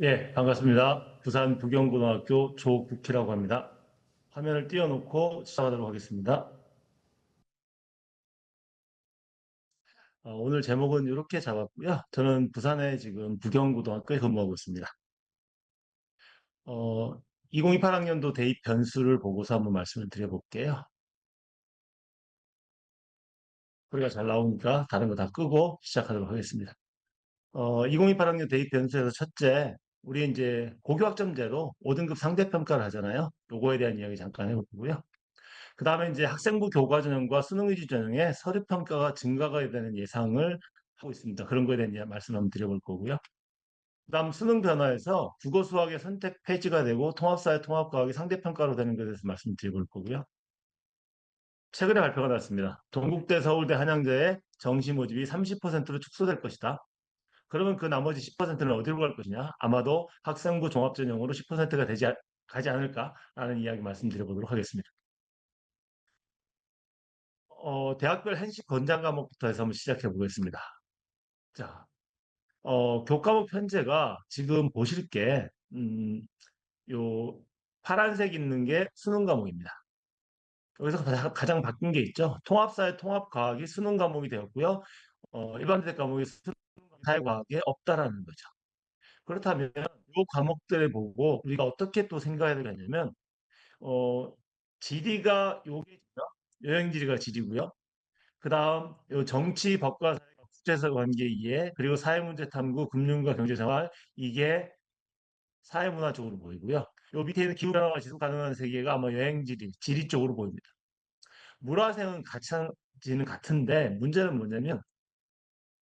예, 반갑습니다. 부산 부경고등학교 조국희라고 합니다. 화면을 띄워놓고 시작하도록 하겠습니다. 어, 오늘 제목은 이렇게 잡았고요. 저는 부산에 지금 부경고등학교에 근무하고 있습니다. 어, 2028학년도 대입 변수를 보고서 한번 말씀을 드려볼게요. 소리가 잘 나오니까 다른 거 다 끄고 시작하도록 하겠습니다. 어, 2028학년 대입 변수에서 첫째, 우리 이제 고교학점제로 5등급 상대평가를 하잖아요. 요거에 대한 이야기 잠깐 해보고요. 그 다음에 이제 학생부 교과 전형과 수능 위주 전형에 서류 평가가 증가가 되는 예상을 하고 있습니다. 그런 거에 대한 말씀 한번 드려볼 거고요. 그 다음 수능 변화에서 국어 수학의 선택 폐지가 되고 통합사회 통합과학이 상대평가로 되는 것에 대해서 말씀드려볼 거고요. 최근에 발표가 났습니다. 동국대, 서울대, 한양대의 정시 모집이 30%로 축소될 것이다. 그러면 그 나머지 10%는 어디로 갈 것이냐? 아마도 학생부 종합전형으로 10%가 되지 가지 않을까라는 이야기 말씀드려보도록 하겠습니다. 어, 대학별 한식 권장 과목부터 해서 한번 시작해 보겠습니다. 자, 어, 교과목 편제가 지금 보실 게, 음, 요, 파란색 있는 게 수능 과목입니다. 여기서 가장, 가장 바뀐 게 있죠. 통합사회 통합과학이 수능 과목이 되었고요. 어, 일반대 과목이 수능 사회 과학에 없다라는 거죠. 그렇다면 이 과목들을 보고 우리가 어떻게 또 생각해야 되냐면, 어, 지리가 요게 여행 지리가 지리고요. 그 다음 정치, 법과 사회가 국제사 관계 이해, 그리고 사회 문제 탐구, 금융과 경제 생활 이게 사회 문화 쪽으로 보이고요. 요 밑에 있는 기후 변화가 지속 가능한 세계가 아마 여행 지리, 지리 쪽으로 보입니다. 물화생은 같지는 같은데 문제는 뭐냐면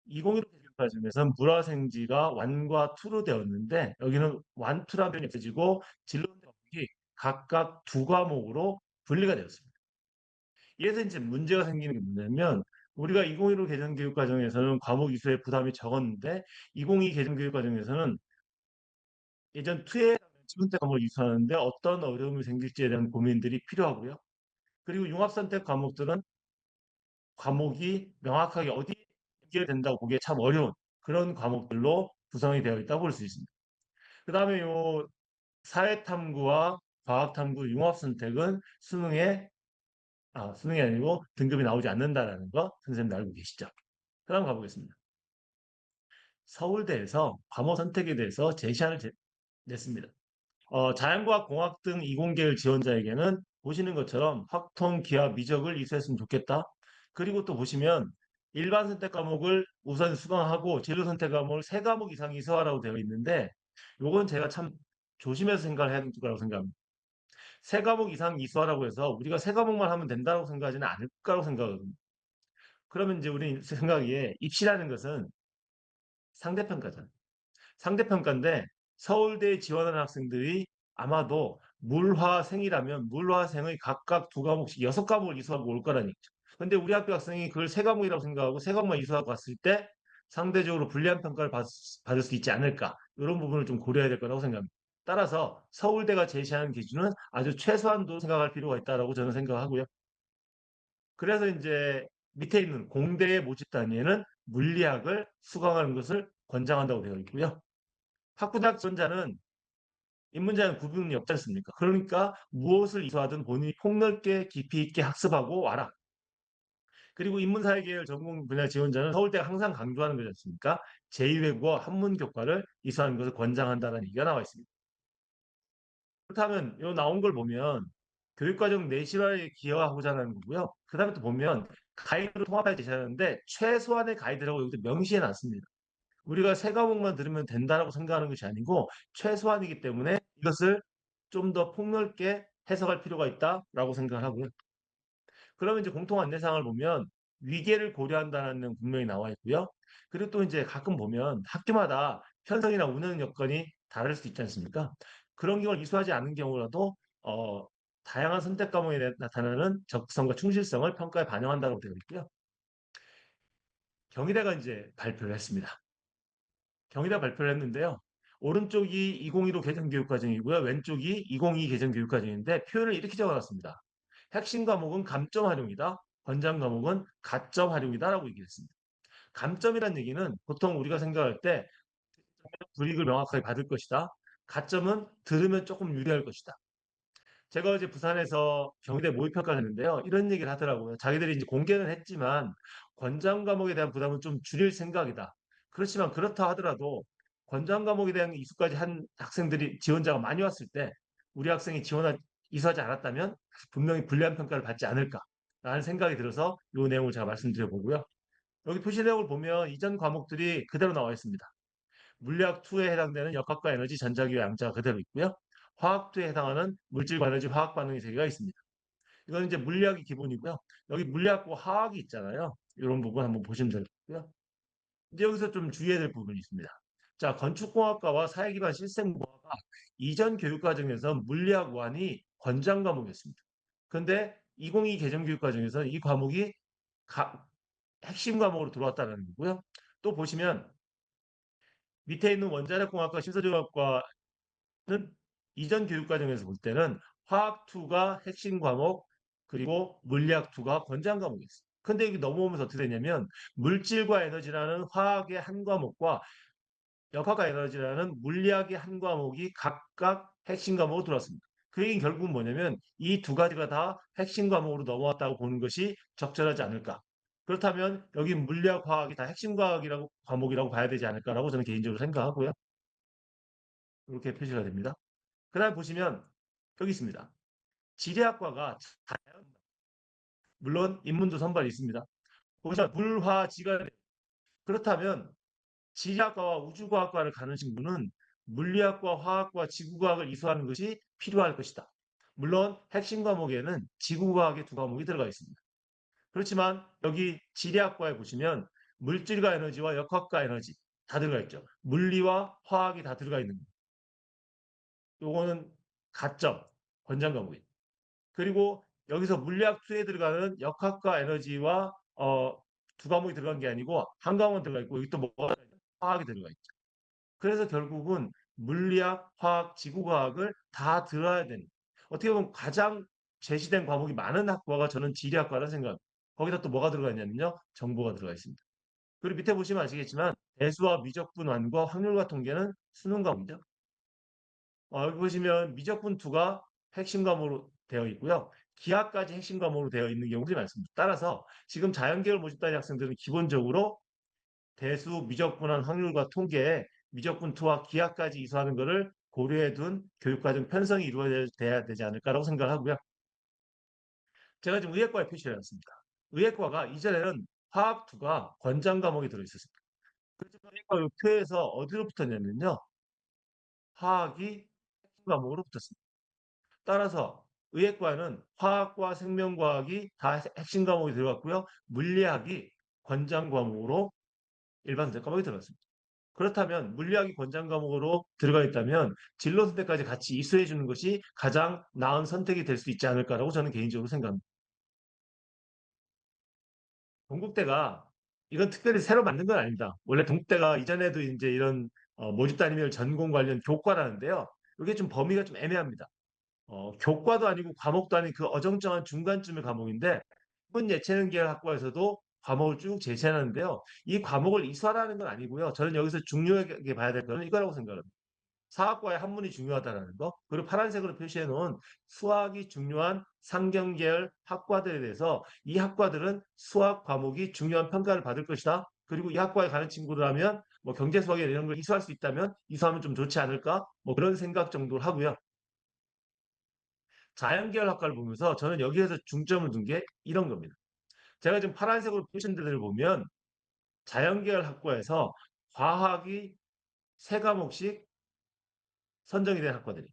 2015 교육과 중에서 물화 생지가 완과 투로 되었는데 여기는 완, 투라는 표현이 없어지고 진로 과목이 각각 두 과목으로 분리가 되었습니다. 이래서 이제 문제가 생기는 게 뭐냐면 우리가 2015 개정 교육 과정에서는 과목 이수의 부담이 적었는데 2022 개정 교육 과정에서는 예전 투에 지문대 과목을 이수하는데 어떤 어려움이 생길지에 대한 고민들이 필요하고요. 그리고 융합선택 과목들은 과목이 명확하게 어디에 연결된다고 보기에 참 어려운 그런 과목들로 구성이 되어 있다고 볼 수 있습니다. 그 다음에 요 사회탐구와 과학탐구 융합선택은 수능에 아, 수능이 아니고 등급이 나오지 않는다라는 거 선생님도 알고 계시죠? 그 다음 가보겠습니다. 서울대에서 과목 선택에 대해서 제시안을 제, 냈습니다. 어, 자연과학, 공학 등 이공계열 지원자에게는 보시는 것처럼 확통, 기하, 미적을 이수했으면 좋겠다. 그리고 또 보시면 일반 선택 과목을 우선 수강하고 진로 선택 과목을 세 과목 이상 이수하라고 되어 있는데 요건 제가 참 조심해서 생각을 해야 될 거라고 생각합니다. 세 과목 이상 이수하라고 해서 우리가 세 과목만 하면 된다고 생각하지는 않을 거라고 생각하거든요. 그러면 이제 우리 생각에 입시라는 것은 상대평가잖아요. 상대평가인데 서울대에 지원하는 학생들이 아마도 물화생이라면 물화생의 각각 두 과목씩 여섯 과목을 이수하고 올 얘기죠. 근데 우리 학교 학생이 그걸 세 과목이라고 생각하고 세 과목만 이수하고 갔을 때 상대적으로 불리한 평가를 받, 받을 수 있지 않을까 이런 부분을 좀 고려해야 될 거라고 생각합니다. 따라서 서울대가 제시하는 기준은 아주 최소한도 생각할 필요가 있다고 저는 생각하고요. 그래서 이제 밑에 있는 공대의 모집 단위에는 물리학을 수강하는 것을 권장한다고 되어 있고요. 학부대학 전자는 인문자는 구분이 없지 않습니까? 그러니까 무엇을 이수하든 본인이 폭넓게 깊이 있게 학습하고 와라. 그리고 인문사회 계열 전공 분야 지원자는 서울대가 항상 강조하는 거지 않습니까? 제2외국어 한문 교과를 이수하는 것을 권장한다는 얘기가 나와 있습니다. 그렇다면 이 나온 걸 보면 교육과정 내실화에 기여하고자 하는 거고요. 그 다음에 또 보면 가이드로 통합해 제시하는데 최소한의 가이드라고 여기도 명시해 놨습니다. 우리가 세 과목만 들으면 된다라고 생각하는 것이 아니고 최소한이기 때문에 이것을 좀 더 폭넓게 해석할 필요가 있다라고 생각을 하고요. 그러면 이제 공통 안내사항을 보면 위계를 고려한다는 분명히 나와 있고요. 그리고 또 이제 가끔 보면 학교마다 편성이나 운영 여건이 다를 수 있지 않습니까? 그런 경우를 이수하지 않은 경우라도 어, 다양한 선택 과목에 나타나는 적성과 충실성을 평가에 반영한다고 되어 있고요. 경희대가 이제 발표를 했습니다. 경희대 발표를 했는데요. 오른쪽이 2015 개정 교육과정이고요. 왼쪽이 2022 개정 교육과정인데 표현을 이렇게 적어놨습니다. 핵심 과목은 감점 활용이다. 권장 과목은 가점 활용이다라고 얘기했습니다. 감점이란 얘기는 보통 우리가 생각할 때 불이익을 명확하게 받을 것이다. 가점은 들으면 조금 유리할 것이다. 제가 어제 부산에서 경희대 모의평가를 했는데요. 이런 얘기를 하더라고요. 자기들이 이제 공개는 했지만 권장 과목에 대한 부담은 좀 줄일 생각이다. 그렇지만 그렇다 하더라도 권장 과목에 대한 이수까지 한 학생들이 지원자가 많이 왔을 때 우리 학생이 지원하 이수하지 않았다면 분명히 불리한 평가를 받지 않을까라는 생각이 들어서 이 내용을 제가 말씀드려 보고요. 여기 표시 내용을 보면 이전 과목들이 그대로 나와 있습니다. 물리학 2에 해당되는 역학과 에너지, 전자기와 양자가 그대로 있고요. 화학 2에 해당하는 물질과 에너지, 화학 반응의 세 개가 있습니다. 이건 이제 물리학이 기본이고요. 여기 물리학과 화학이 있잖아요. 이런 부분 한번 보시면 되고요. 이제 여기서 좀 주의해야 될 부분이 있습니다. 자, 건축공학과와 사회기반 시스템공학과 이전 교육과정에서 물리학 1이 권장 과목이었습니다. 그런데 2022 개정교육 과정에서 이 과목이 가, 핵심 과목으로 들어왔다는 거고요. 또 보시면 밑에 있는 원자력공학과 신소재공학과는 이전 교육과정에서 볼 때는 화학2가 핵심 과목 그리고 물리학2가 권장 과목이었어요. 근데 이게 넘어오면서 어떻게 되냐면 물질과 에너지라는 화학의 한 과목과 역학과 에너지라는 물리학의 한 과목이 각각 핵심 과목으로 들어왔습니다. 그 얘기는 결국은 뭐냐면 이 두 가지가 다 핵심 과목으로 넘어왔다고 보는 것이 적절하지 않을까. 그렇다면 여기 물리학, 화학이 다 핵심 과학이라고 과목이라고 봐야 되지 않을까라고 저는 개인적으로 생각하고요. 이렇게 표시가 됩니다. 그 다음에 보시면 여기 있습니다. 지리학과가 물론 인문도 선발이 있습니다. 보시면 물화지가 그렇다면 지리학과와 우주과학과를 가는 친구는 물리학과, 화학과, 지구과학을 이수하는 것이 필요할 것이다. 물론 핵심 과목에는 지구과학의 두 과목이 들어가 있습니다. 그렇지만 여기 지리학과에 보시면 물질과 에너지와 역학과 에너지 다 들어가 있죠. 물리와 화학이 다 들어가 있는 겁니다. 요거는 가점, 권장 과목이에요. 그리고 여기서 물리학 2에 들어가는 역학과 에너지와 어, 두 과목이 들어간 게 아니고 한 과목은 들어가 있고 여기 또 뭐가 화학이 들어가 있죠. 그래서 결국은 물리학, 화학, 지구과학을 다 들어야 되는 어떻게 보면 가장 제시된 과목이 많은 학과가 저는 지리학과라 생각합니다. 거기다 또 뭐가 들어가 있냐면요. 정보가 들어가 있습니다. 그리고 밑에 보시면 아시겠지만 대수와 미적분완과 확률과 통계는 수능 과목이죠. 어, 여기 보시면 미적분 2가 핵심 과목으로 되어 있고요. 기하까지 핵심 과목으로 되어 있는 경우들이 많습니다. 따라서 지금 자연계열 모집단의 학생들은 기본적으로 대수, 미적분한 확률과 통계에 미적분 2와 기하까지 이수하는 것을 고려해 둔 교육과정 편성이 이루어져야 되지 않을까라고 생각하고요. 제가 지금 의학과에 표시를 해놨습니다. 의학과가 이전에는 화학2가 권장 과목이 들어있었습니다. 그래서 의학과 표에서 어디로 붙었냐면요. 화학이 핵심 과목으로 붙었습니다. 따라서 의학과는 화학과 생명과학이 다 핵심 과목이 들어갔고요. 물리학이 권장 과목으로 일반 과목이 들어갔습니다. 그렇다면 물리학이 권장 과목으로 들어가 있다면 진로 선택까지 같이 이수해 주는 것이 가장 나은 선택이 될 수 있지 않을까라고 저는 개인적으로 생각합니다. 동국대가 이건 특별히 새로 만든 건 아닙니다. 원래 동국대가 이전에도 이제 이런 어, 모집단이면 전공 관련 교과라는데요. 이게 좀 범위가 좀 애매합니다. 어, 교과도 아니고 과목도 아닌 그 어정쩡한 중간쯤의 과목인데 문 예체능 계열 학과에서도 과목을 쭉 제시하는데요. 이 과목을 이수하라는 건 아니고요. 저는 여기서 중요하게 봐야 될 거는 이거라고 생각합니다. 사학과의 한문이 중요하다는 거, 그리고 파란색으로 표시해 놓은 수학이 중요한 상경계열 학과들에 대해서 이 학과들은 수학 과목이 중요한 평가를 받을 것이다. 그리고 이 학과에 가는 친구들하면 뭐 경제 수학에 이런 걸 이수할 수 있다면 이수하면 좀 좋지 않을까? 뭐 그런 생각 정도를 하고요. 자연계열 학과를 보면서 저는 여기에서 중점을 둔 게 이런 겁니다. 제가 지금 파란색으로 표시한 데를 보면 자연계열 학과에서 과학이 세 과목씩 선정이 된 학과들이.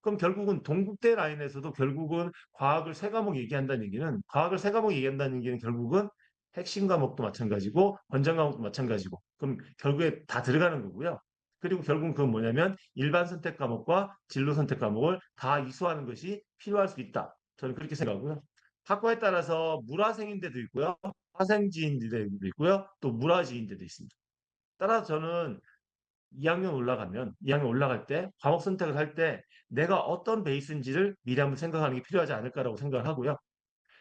그럼 결국은 동국대 라인에서도 결국은 과학을 세 과목 얘기한다는 얘기는 과학을 세 과목 얘기한다는 얘기는 결국은 핵심 과목도 마찬가지고 권장 과목도 마찬가지고 그럼 결국에 다 들어가는 거고요. 그리고 결국은 그건 뭐냐면 일반 선택 과목과 진로 선택 과목을 다 이수하는 것이 필요할 수 있다. 저는 그렇게 생각하고요. 학과에 따라서 물화생인 데도 있고요. 화생지인 데도 있고요. 또 물화지인 데도 있습니다. 따라서 저는 2학년 올라가면 2학년 올라갈 때 과목 선택을 할 때 내가 어떤 베이스인지를 미리 한번 생각하는 게 필요하지 않을까라고 생각을 하고요.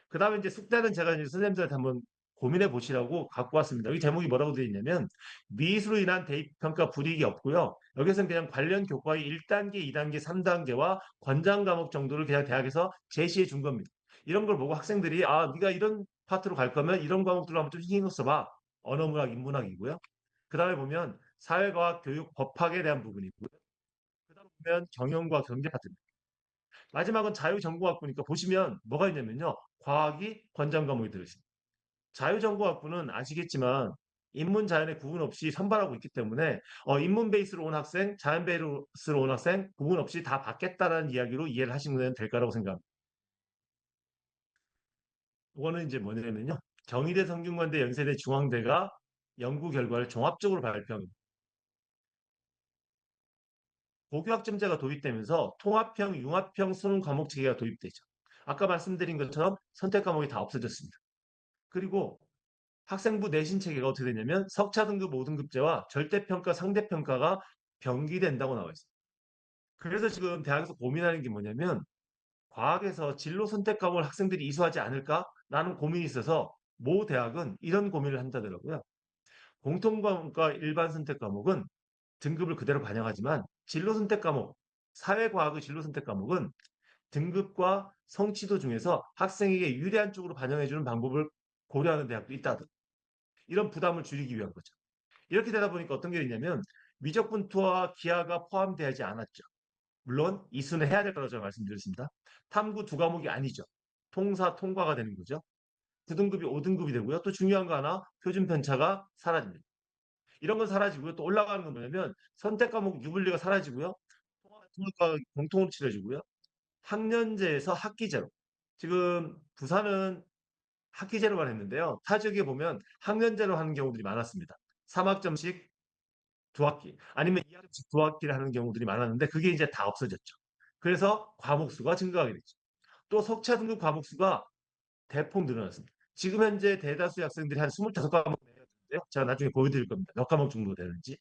그 다음에 이제 숙제는 제가 이제 선생님들한테 한번 고민해 보시라고 갖고 왔습니다. 여기 제목이 뭐라고 되어 있냐면 미수로 인한 대입 평가 불이익이 없고요. 여기서는 그냥 관련 교과의 1단계, 2단계, 3단계와 권장 과목 정도를 그냥 대학에서 제시해 준 겁니다. 이런 걸 보고 학생들이 아 네가 이런 파트로 갈 거면 이런 과목들로 한번 좀 신경 써봐. 언어문학, 인문학이고요. 그 다음에 보면 사회과학, 교육, 법학에 대한 부분이고요. 그 다음에 보면 경영과 경제 파트입니다. 마지막은 자유정보학부니까 보시면 뭐가 있냐면요. 과학이 권장 과목이 들어있습니다. 자유정보학부는 아시겠지만 인문 자연의 구분 없이 선발하고 있기 때문에 어, 인문 베이스로 온 학생, 자연 베이스로 온 학생 구분 없이 다 받겠다라는 이야기로 이해를 하시면 될 거라고 생각합니다. 이거는 이제 뭐냐면요. 경희대 성균관대 연세대 중앙대가 연구 결과를 종합적으로 발표합니다. 고교학점제가 도입되면서 통합형, 융합형 수능 과목 체계가 도입되죠. 아까 말씀드린 것처럼 선택 과목이 다 없어졌습니다. 그리고 학생부 내신 체계가 어떻게 되냐면 석차 등급 5등급제와 절대평가, 상대평가가 병기된다고 나와 있습니다. 그래서 지금 대학에서 고민하는 게 뭐냐면 과학에서 진로 선택 과목을 학생들이 이수하지 않을까 라는 고민이 있어서 모 대학은 이런 고민을 한다더라고요. 공통과목과 일반 선택 과목은 등급을 그대로 반영하지만 진로 선택 과목, 사회과학의 진로 선택 과목은 등급과 성취도 중에서 학생에게 유리한 쪽으로 반영해주는 방법을 고려하는 대학도 있다든 이런 부담을 줄이기 위한 거죠. 이렇게 되다 보니까 어떤 게 있냐면 미적분투와 기하가 포함되지 않았죠. 물론 이수는 해야 될 거라고 제가 말씀드렸습니다. 탐구 두 과목이 아니죠. 통사 통과가 되는 거죠. 9등급이 5등급이 되고요. 또 중요한 거 하나 표준 편차가 사라집니다. 이런 건 사라지고요. 또 올라가는 건 뭐냐면 선택 과목 유불리가 사라지고요. 통합과 공통으로 치러지고요. 학년제에서 학기제로. 지금 부산은 학기제로만 했는데요. 타 지역에 보면 학년제로 하는 경우들이 많았습니다. 3학점씩 두 학기 아니면 2학점씩 두 학기를 하는 경우들이 많았는데 그게 이제 다 없어졌죠. 그래서 과목 수가 증가하게 됐죠. 또 석차 등급 과목 수가 대폭 늘어났습니다. 지금 현재 대다수 학생들이 한 25과목 내는데요. 제가 나중에 보여드릴 겁니다. 몇 과목 정도 되는지.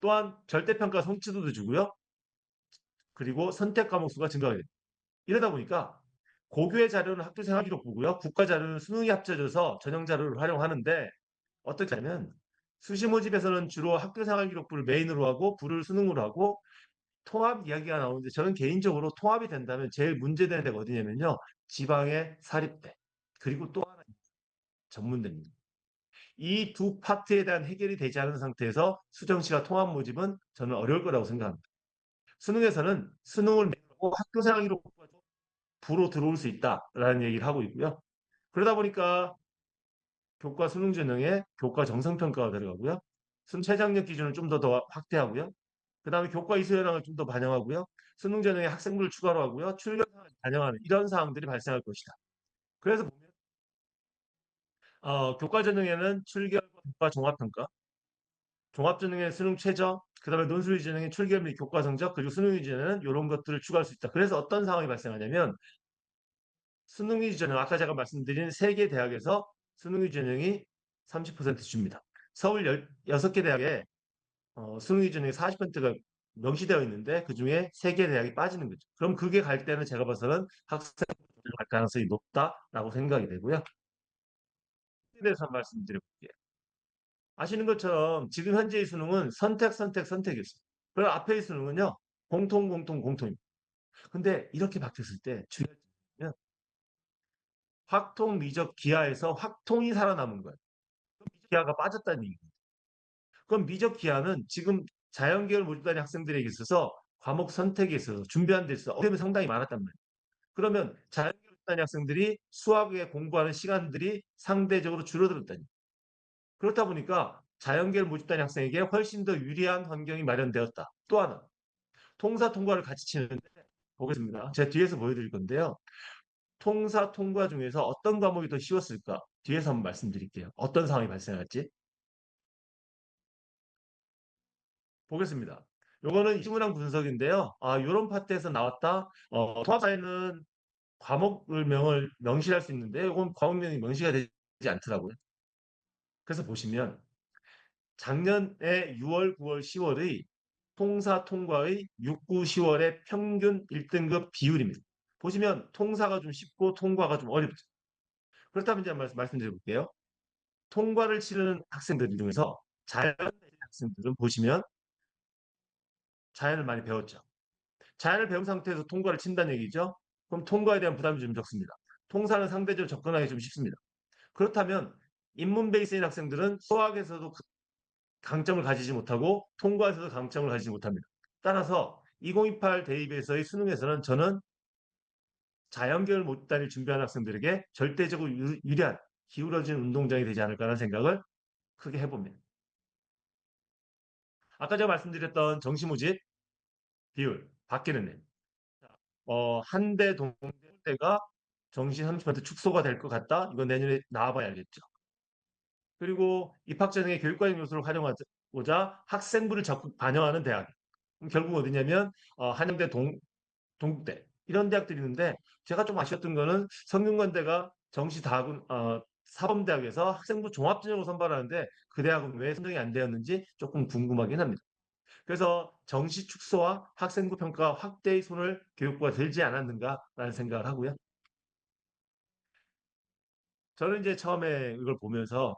또한 절대평가 성취도도 주고요. 그리고 선택 과목 수가 증가하게 됩니다. 이러다 보니까 고교의 자료는 학교 생활 기록부고요. 국가 자료는 수능이 합쳐져서 전형 자료를 활용하는데 어떻게 하면 수시 모집에서는 주로 학교 생활 기록부를 메인으로 하고 부를 수능으로 하고 통합 이야기가 나오는데 저는 개인적으로 통합이 된다면 제일 문제되는 데가 어디냐면요. 지방의 사립대 그리고 또 하나 전문대입니다. 이 두 파트에 대한 해결이 되지 않은 상태에서 수정시가 통합 모집은 저는 어려울 거라고 생각합니다. 수능에서는 수능을 메고 학교 생활기록부가 부로 들어올 수 있다라는 얘기를 하고 있고요. 그러다 보니까 교과 수능 전형에 교과 정성평가가 들어가고요. 수능 최장력 기준을 좀 더 더 확대하고요. 그 다음에 교과 이수 현황을 좀 더 반영하고요. 수능 전형에 학생부를 추가로 하고요. 출결 상을 반영하는 이런 사항들이 발생할 것이다. 그래서 보면 어, 교과 전형에는 출결과 교과 종합평가, 종합 전형에 수능 최저, 그 다음에 논술 전형에 출결 및 교과 성적, 그리고 수능 위전에는 이런 것들을 추가할 수 있다. 그래서 어떤 상황이 발생하냐면 수능 위주 전형, 아까 제가 말씀드린 세 개 대학에서 수능 위주 전형이 30% 줍니다. 서울 16개 대학에 어, 수능 위주 전형이 40%가 명시되어 있는데 그 중에 세 개 대학이 빠지는 거죠. 그럼 그게 갈 때는 제가 봐서는 학생 갈 가능성이 높다라고 생각이 되고요. 에 대해서 말씀드려볼게요. 아시는 것처럼 지금 현재의 수능은 선택, 선택, 선택이었어요. 그리고 앞에의 수능은요, 공통, 공통, 공통입니다. 근데 이렇게 바뀌었을 때 중요한 점은 확통, 미적, 기하에서 확통이 살아남은 거예요. 기하가 빠졌다는 얘기입니다. 그럼 미적 기하는 지금 자연계열 모집단의 학생들에게 있어서 과목 선택에 있어서 준비하는 데 있어서 어려움이 상당히 많았단 말이에요. 그러면 자연계열 모집단의 학생들이 수학에 공부하는 시간들이 상대적으로 줄어들었다니. 그렇다 보니까 자연계열 모집단의 학생에게 훨씬 더 유리한 환경이 마련되었다. 또 하나, 통사 통과를 같이 치는데 보겠습니다. 제가 뒤에서 보여드릴 건데요. 통사 통과 중에서 어떤 과목이 더 쉬웠을까? 뒤에서 한번 말씀드릴게요. 어떤 상황이 발생할지. 보겠습니다. 요거는 시문항 분석인데요. 아, 요런 파트에서 나왔다. 어, 통합사에는 과목을 명을 명시할 수 있는데 이건 과목명이 명시가 되지 않더라고요. 그래서 보시면 작년에 6월, 9월, 10월의 통사 통과의 6, 9, 10월의 평균 1등급 비율입니다. 보시면 통사가 좀 쉽고 통과가 좀 어렵죠. 그렇다면 이제 말씀, 말씀드려 볼게요. 통과를 치르는 학생들 중에서 자연 학생들은 보시면 자연을 많이 배웠죠. 자연을 배운 상태에서 통과를 친다는 얘기죠. 그럼 통과에 대한 부담이 좀 적습니다. 통사는 상대적으로 접근하기 좀 쉽습니다. 그렇다면 인문 베이스인 학생들은 수학에서도 그 강점을 가지지 못하고 통과에서도 강점을 가지지 못합니다. 따라서 2028 대입에서의 수능에서는 저는 자연계열 못단을 준비하는 학생들에게 절대적으로 유, 유리한 기울어진 운동장이 되지 않을까라는 생각을 크게 해봅니다. 아까 제가 말씀드렸던 정시모집 비율 바뀌는 애. 어, 한 대 동대가 정시 30% 축소가 될 것 같다. 이건 내년에 나와봐야 알겠죠. 그리고 입학 전에 교육과정 요소를 활용하고자 학생부를 적극 반영하는 대학. 결국 어디냐면 어, 한양대 동, 동국대 이런 대학들이 있는데 제가 좀 아쉬웠던 거는 성균관대가 정시 다군 어, 사범대학에서 학생부 종합전형을 선발하는데 그 대학은 왜 선정이 안 되었는지 조금 궁금하긴 합니다. 그래서 정시 축소와 학생부 평가 확대의 손을 교육부가 들지 않았는가라는 생각을 하고요. 저는 이제 처음에 이걸 보면서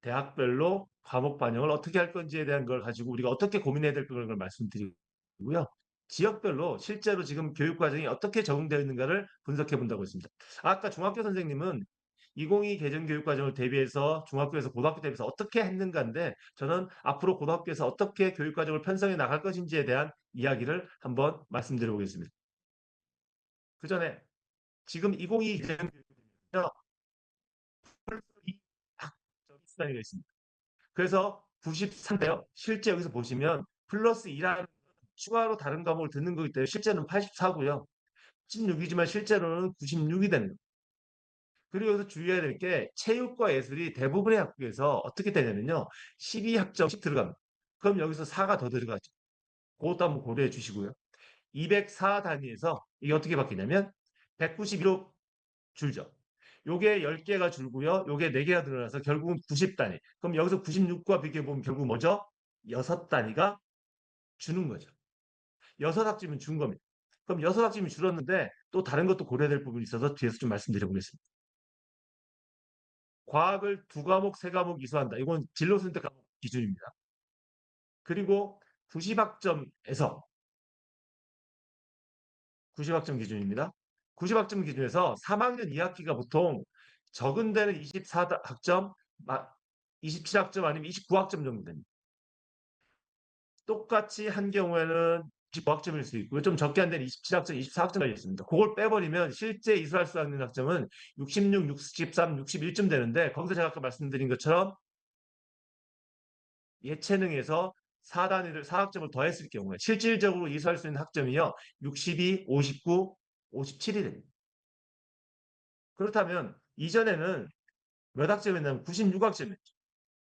대학별로 과목 반영을 어떻게 할 건지에 대한 걸 가지고 우리가 어떻게 고민해야 될걸 말씀드리고요. 지역별로 실제로 지금 교육 과정이 어떻게 적용되어 있는가를 분석해 본다고 했습니다. 아까 중학교 선생님은 2022 개정 교육 과정을 대비해서 중학교에서 고등학교 대비해서 어떻게 했는가인데 저는 앞으로 고등학교에서 어떻게 교육 과정을 편성해 나갈 것인지에 대한 이야기를 한번 말씀드려 보겠습니다. 그 전에 지금 2022 개정 교육 단위가 있습니다. 그래서 93대요. 실제 여기서 보시면 플러스 2라는 추가로 다른 과목을 듣는 거기 때문에 실제는 84고요. 16이지만 실제로는 96이 되는 거예요. 그리고 여기서 주의해야 될 게 체육과 예술이 대부분의 학교에서 어떻게 되냐면요. 12학점씩 들어갑니다. 그럼 여기서 4가 더 들어가죠. 그것도 한번 고려해 주시고요. 204 단위에서 이게 어떻게 바뀌냐면 191로 줄죠. 요게 10개가 줄고요. 요게 4개가 들어가서 결국은 90단위. 그럼 여기서 96과 비교해보면 결국 뭐죠? 6단위가 주는 거죠. 6학점이 준 겁니다. 그럼 6학점이 줄었는데 또 다른 것도 고려될 부분이 있어서 뒤에서 좀 말씀드려 보겠습니다. 과학을 두 과목, 세 과목 이수한다. 이건 진로 선택 과목 기준입니다. 그리고 90학점에서 90학점 기준입니다. 90학점 기준에서 3학년 2학기가 보통 적은 데는 24학점, 27학점 아니면 29학점 정도 됩니다. 똑같이 한 경우에는 29학점일 수 있고요. 좀 적게 한 데는 27학점, 24학점까지 있습니다. 그걸 빼버리면 실제 이수할 수 있는 학점은 66, 63, 61점 되는데 거기서 제가 아까 말씀드린 것처럼 예체능에서 4단위를 4학점을 더했을 경우에 실질적으로 이수할 수 있는 학점이요. 62, 59, 57이 됩니다. 그렇다면 이전에는 몇 학점이었냐면 96학점이었죠.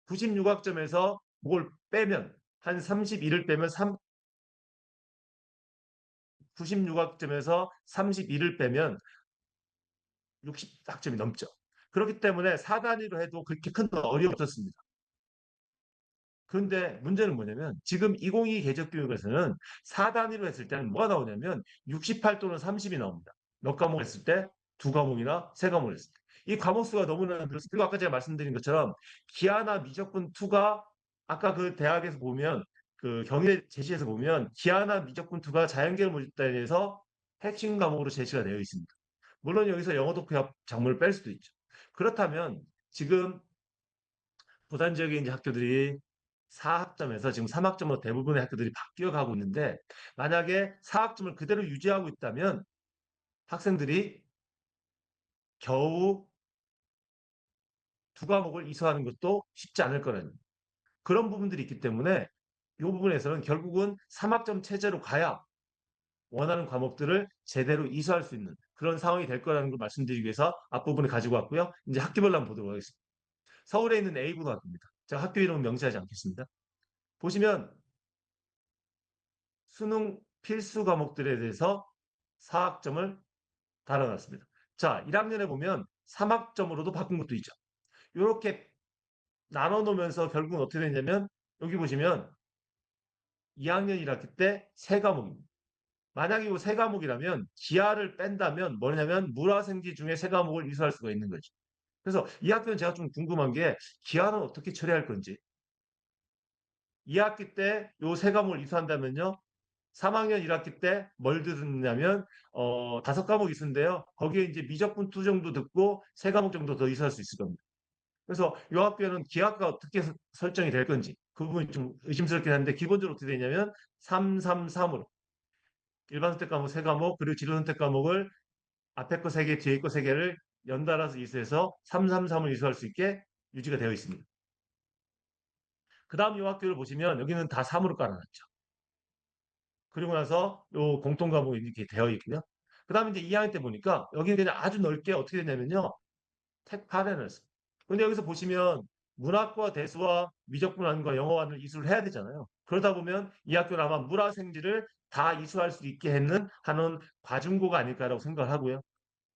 96학점에서 그걸 빼면 한 31을 빼면 3 96학점에서 31을 빼면 60학점이 넘죠. 그렇기 때문에 4단위로 해도 그렇게 큰 어려움이 없었습니다. 그런데 문제는 뭐냐면 지금 2022 개적교육에서는 4단위로 했을 때는 뭐가 나오냐면 68 또는 30이 나옵니다. 몇 과목 했을 때? 두 과목이나 세 과목 했을 때. 이 과목 수가 너무나 늘었습니다. 그리고 아까 제가 말씀드린 것처럼 기하나 미적분 2가 아까 그 대학에서 보면 그 경제 제시에서 보면 기하나 미적분 2가 자연계열 모집단에서 핵심 과목으로 제시가 되어 있습니다. 물론 여기서 영어 독해 작물을 뺄 수도 있죠. 그렇다면 지금 부산 지역에 있는 학교들이 4학점에서 지금 3학점으로 대부분의 학교들이 바뀌어 가고 있는데 만약에 4학점을 그대로 유지하고 있다면 학생들이 겨우 두 과목을 이수하는 것도 쉽지 않을 거라는 그런 부분들이 있기 때문에 이 부분에서는 결국은 3학점 체제로 가야 원하는 과목들을 제대로 이수할 수 있는 그런 상황이 될 거라는 걸 말씀드리기 위해서 앞부분을 가지고 왔고요. 이제 학교별로 한번 보도록 하겠습니다. 서울에 있는 A고등학교입니다. 제가 학교 이름은 명시하지 않겠습니다. 보시면 수능 필수 과목들에 대해서 4학점을 달아놨습니다. 자, 1학년에 보면 3학점으로도 바꾼 것도 있죠. 이렇게 나눠 놓으면서 결국은 어떻게 되냐면 여기 보시면 2학년 1학기 때 세 과목입니다. 만약에 이 세 과목이라면 기하를 뺀다면 뭐냐면 물화생지 중에 세 과목을 이수할 수가 있는 거죠. 그래서 이 학교는 제가 좀 궁금한 게 기하는 어떻게 처리할 건지. 2학기 때 요 세 과목을 이수한다면요. 3학년 1학기 때 뭘 듣느냐면 어, 다섯 과목 이수인데요. 거기에 이제 미적분 투 정도 듣고 세 과목 정도 더 이수할 수 있을 겁니다. 그래서 이 학교는 기하가 어떻게 서- 설정이 될 건지 그 부분이 좀 의심스럽긴 한데 기본적으로 어떻게 되냐면 333으로 일반 선택 과목 세 과목 그리고 진로 선택 과목을 앞에 거세 개, 뒤에 거세 개를 연달아서 이수해서 333을 이수할 수 있게 유지가 되어 있습니다. 그 다음 이 학교를 보시면 여기는 다 3으로 깔아놨죠. 그리고 나서 요 공통 과목이 이렇게 되어 있고요. 그 다음에 이제 2학년 때 보니까 여기는 그냥 아주 넓게 어떻게 되냐면요. 택파레널스. 근데 여기서 보시면 문학과 대수와 미적분안과 영어안을 이수를 해야 되잖아요. 그러다 보면 이 학교는 아마 문화생지를 다 이수할 수 있게 했는 하는 과중고가 아닐까라고 생각을 하고요.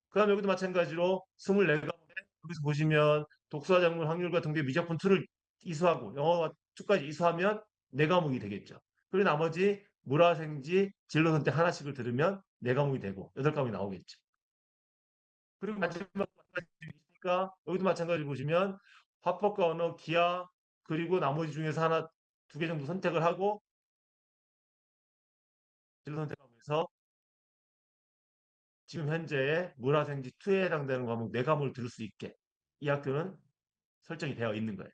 그 다음 여기도 마찬가지로 24과목에 여기서 보시면 독서와 작문 확률과 등대 미적분 2를 이수하고 영어와 2까지 이수하면 4과목이 되겠죠. 그리고 나머지 문화생지 진로 선택 하나씩을 들으면 4과목이 되고 8과목이 나오겠죠. 그리고 마지막 여기도 마찬가지 보시면 화법과 언어, 기하 그리고 나머지 중에서 하나 두 개 정도 선택을 하고 진로 선택하면서 지금 현재 문화생지 2에 해당되는 과목 4과목을 들을 수 있게 이 학교는 설정이 되어 있는 거예요.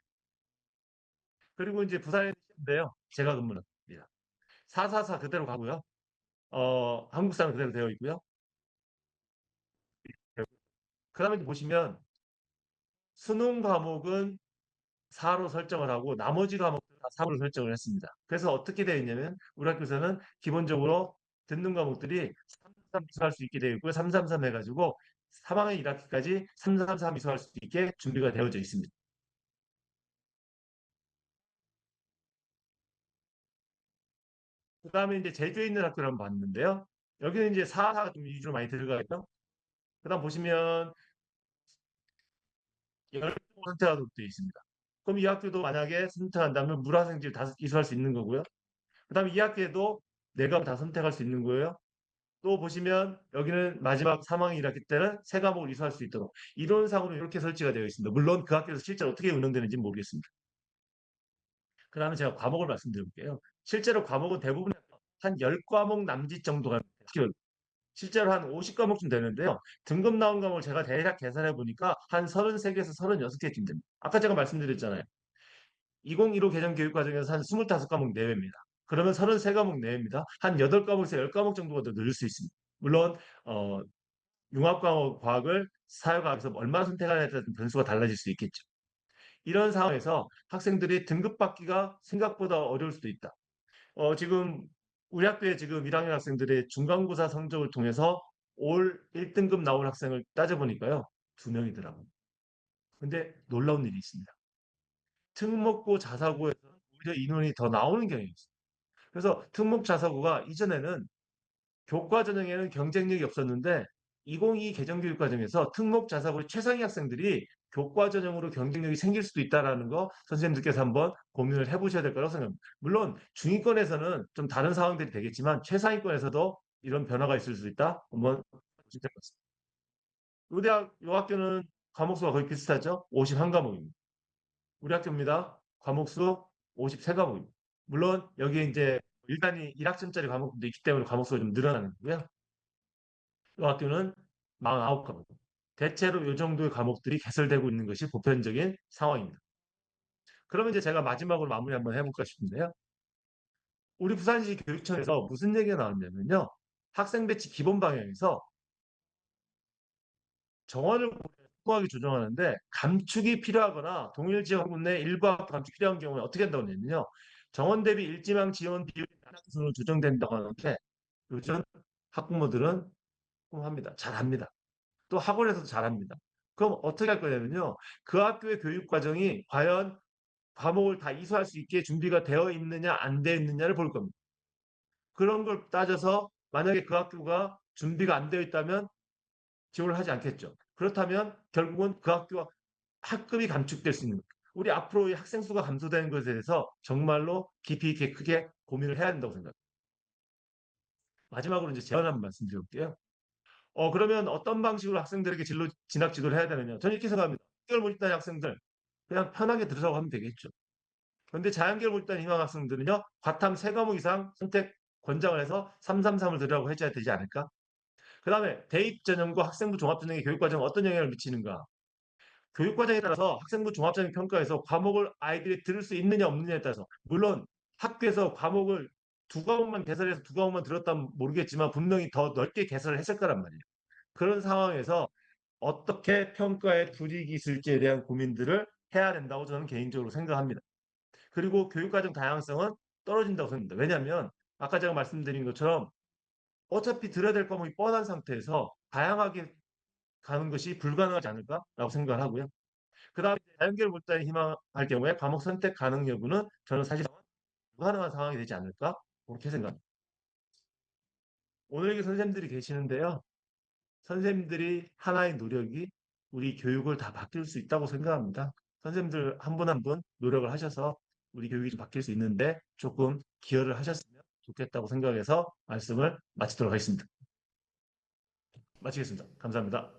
그리고 이제 부산에 있는데요. 제가 근무는 444 그대로 가고요. 어, 한국사는 그대로 되어 있고요. 그 다음에 보시면 수능 과목은 4로 설정을 하고 나머지 과목들 다 3으로 설정을 했습니다. 그래서 어떻게 되어 있냐면 우리 학교에서는 기본적으로 듣는 과목들이 333 이수할 수 있게 되어 있고요. 333 해가지고 3학년 1학기까지 333 이수할 수 있게 준비가 되어져 있습니다. 그 다음에 이제 제주에 있는 학교를 한번 봤는데요. 여기는 이제 4가 좀 위주로 많이 들어가겠죠. 그 다음 보시면 10개 선택하도록 되어 있습니다. 그럼 이 학교도 만약에 선택한다면 물화생지를 다 이수할 수 있는 거고요. 그 다음에 이 학교에도 내가 다 선택할 수 있는 거예요. 또 보시면 여기는 마지막 3학년 1학기 때는 세 과목을 이수할 수 있도록 이론상으로 이렇게 설치가 되어 있습니다. 물론 그 학교에서 실제로 어떻게 운영되는지 모르겠습니다. 그 다음에 제가 과목을 말씀드릴게요. 실제로 과목은 대부분 한 10과목 남짓 정도가 실제로 한 50과목쯤 되는데요. 등급 나온 과목을 제가 대략 계산해 보니까 한 33개에서 36개쯤 됩니다. 아까 제가 말씀드렸잖아요. 2015 개정 교육 과정에서 한 25과목 내외입니다. 그러면 33과목 내외입니다. 한 8과목에서 10과목 정도가 더 늘릴 수 있습니다. 물론 어, 융합과목 과학을 사회과학에서 얼마 선택하냐에 따라 변수가 달라질 수 있겠죠. 이런 상황에서 학생들이 등급 받기가 생각보다 어려울 수도 있다. 어, 지금 우리 학교에 지금 1학년 학생들의 중간고사 성적을 통해서 올 1등급 나온 학생을 따져보니까요. 두 명이더라고요. 근데 놀라운 일이 있습니다. 특목고 자사고에서 오히려 인원이 더 나오는 경향이 있어요. 그래서 특목 자사고가 이전에는 교과 전형에는 경쟁력이 없었는데 2022 개정교육 과정에서 특목 자사고 최상위 학생들이 교과 전형으로 경쟁력이 생길 수도 있다라는 거 선생님들께서 한번 고민을 해보셔야 될 거라고 생각합니다. 물론 중위권에서는 좀 다른 상황들이 되겠지만 최상위권에서도 이런 변화가 있을 수 있다. 한번 것 같습니다. 이 대학, 이 학교는 과목수가 거의 비슷하죠? 51과목입니다. 우리 학교입니다. 과목수 53과목입니다. 물론 여기에 이제 일단이 1학점짜리 과목도 있기 때문에 과목수가 좀 늘어나는 거고요. 이 학교는 49과목. 대체로 이 정도의 과목들이 개설되고 있는 것이 보편적인 상황입니다. 그러면 이제 제가 마지막으로 마무리 한번 해볼까 싶은데요. 우리 부산시 교육청에서 무슨 얘기가 나왔냐면요. 학생 배치 기본 방향에서 정원을 확고하게 조정하는데 감축이 필요하거나 동일 지역군 내 일부 학교 감축 필요한 경우에 어떻게 한다고 했냐면요. 정원 대비 일지망 지원 비율이 낮은 조정된다고 하는데 요즘 학부모들은 합니다. 잘합니다. 또 학원에서도 잘합니다. 그럼 어떻게 할 거냐면요. 그 학교의 교육 과정이 과연 과목을 다 이수할 수 있게 준비가 되어 있느냐 안 되어 있느냐를 볼 겁니다. 그런 걸 따져서 만약에 그 학교가 준비가 안 되어 있다면 지원을 하지 않겠죠. 그렇다면 결국은 그 학교와 학급이 감축될 수 있는. 우리 앞으로의 학생 수가 감소되는 것에 대해서 정말로 깊이 있게 크게 고민을 해야 된다고 생각합니다. 마지막으로 이제 제안 한번 말씀드릴게요. 어, 그러면 어떤 방식으로 학생들에게 진로, 진학 지도를 해야 되느냐. 저는 이렇게 생각합니다. 자연계열 몰입단 학생들 그냥 편하게 들으라고 하면 되겠죠. 그런데 자연계열 몰입단 희망 학생들은요. 과탐 세 과목 이상 선택 권장을 해서 333을 들으라고 해줘야 되지 않을까? 그 다음에 대입 전형과 학생부 종합 전형의 교육과정에 어떤 영향을 미치는가? 교육과정에 따라서 학생부 종합전형 평가에서 과목을 아이들이 들을 수 있느냐 없느냐에 따라서 물론 학교에서 과목을 두 과목만 개설해서 두 과목만 들었다면 모르겠지만 분명히 더 넓게 개설을 했을 거란 말이에요. 그런 상황에서 어떻게 평가에 불이익이 있을지에 대한 고민들을 해야 된다고 저는 개인적으로 생각합니다. 그리고 교육과정 다양성은 떨어진다고 생각합니다. 왜냐하면 아까 제가 말씀드린 것처럼 어차피 들어야 될 과목이 뻔한 상태에서 다양하게 가는 것이 불가능하지 않을까라고 생각을 하고요. 그 다음에 자연계열 몰입단에 희망할 경우에 과목 선택 가능 여부는 저는 사실 불가능한 상황이 되지 않을까 그렇게 생각합니다. 오늘 여기 선생님들이 계시는데요. 선생님들이 하나의 노력이 우리 교육을 다 바뀔 수 있다고 생각합니다. 선생님들 한 분 한 분 노력을 하셔서 우리 교육이 좀 바뀔 수 있는데 조금 기여를 하셨으면 좋겠다고 생각해서 말씀을 마치도록 하겠습니다. 마치겠습니다. 감사합니다.